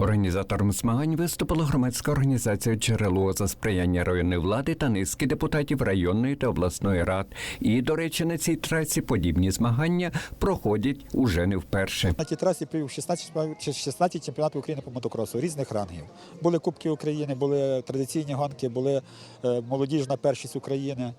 Організатором змагань виступила громадська організація Джерело за сприяння районної влади та низки депутатів районної та обласної рад. І, до речі, на цій трасі подібні змагання проходять уже не вперше. На тій трасі провів 16, 16 чемпіонатів України по мотокросу різних рангів. Були Кубки України, були традиційні гонки, були е, молодіжна першість України.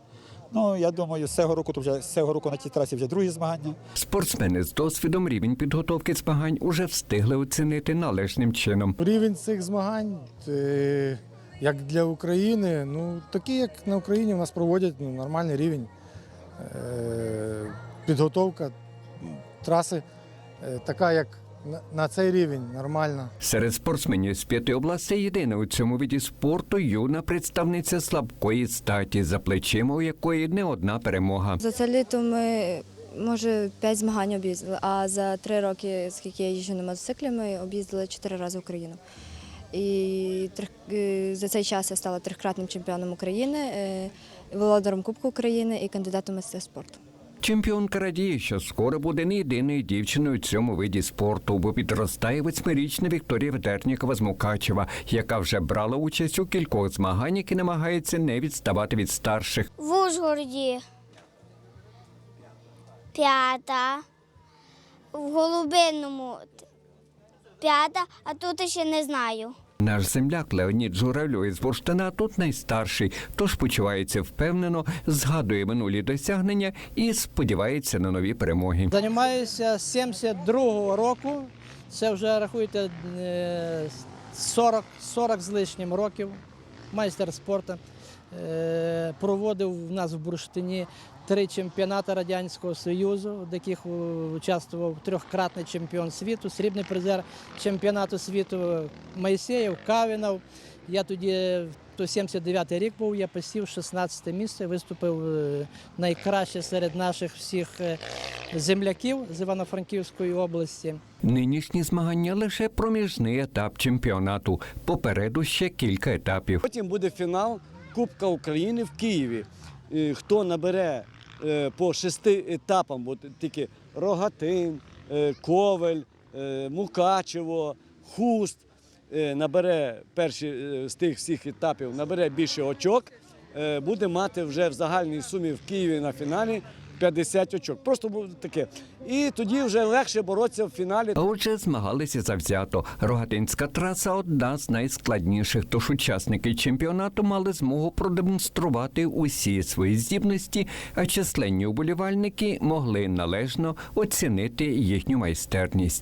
Ну, я думаю, з цього року то вже з цього року на тій трасі вже другі змагання. Спортсмени з досвідом рівень підготовки змагань уже встигли оцінити належним чином. Рівень цих змагань, е, як для України, ну такий, як на Україні, у нас проводять ну, нормальний рівень. Е, Підготовка траси е, така, як на- цей рівень, нормальна. Серед спортсменів з п'яти областей єдина у цьому виді спорту юна представниця слабкої статі, за плечима у якої не одна перемога. За це літо ми може п'ять змагань об'їздили, а за три роки, скільки я їжджу на мотоциклі, ми об'їздили чотири рази Україну. І е, за цей час я стала трикратним чемпіоном України, е, володаром Кубку України і кандидатом мистецтв спорту. Чемпіонка радіє, що скоро буде не єдиною дівчиною у цьому виді спорту, бо підростає восьмирічна Вікторія Ведернікова з Мукачева, яка вже брала участь у кількох змаганнях і намагається не відставати від старших. В Ужгороді п'ята, в Голубинному п'ята, а тут ще не знаю. Наш земляк Леонід Журавльов із Бурштина тут найстарший, тож почувається впевнено, згадує минулі досягнення і сподівається на нові перемоги. Займаюся з 72-го року. Це вже рахуйте е, 40, 40 з лишнім років. Майстер спорту. Е, Проводив в нас в Бурштині три чемпіонати Радянського Союзу, в яких участвував трьохкратний чемпіон світу, срібний призер чемпіонату світу Майсеєв, Кавінов. Я тоді, то 79-й рік був, я посів 16 місце, виступив е, найкраще серед наших всіх е, земляків з Івано-Франківської області. Нинішні змагання лише проміжний етап чемпіонату. Попереду ще кілька етапів. Потім буде фінал Кубка України в Києві. Хто набере е, по шести етапам, бо тільки Рогатин, е, Ковель, е, Мукачево, Хуст, набере перші з тих всіх етапів, набере більше очок, буде мати вже в загальній сумі в Києві на фіналі 50 очок. Просто було таке. І тоді вже легше боротися в фіналі. Отже, змагалися завзято. Рогатинська траса одна з найскладніших, тож учасники чемпіонату мали змогу продемонструвати усі свої здібності, а численні уболівальники могли належно оцінити їхню майстерність.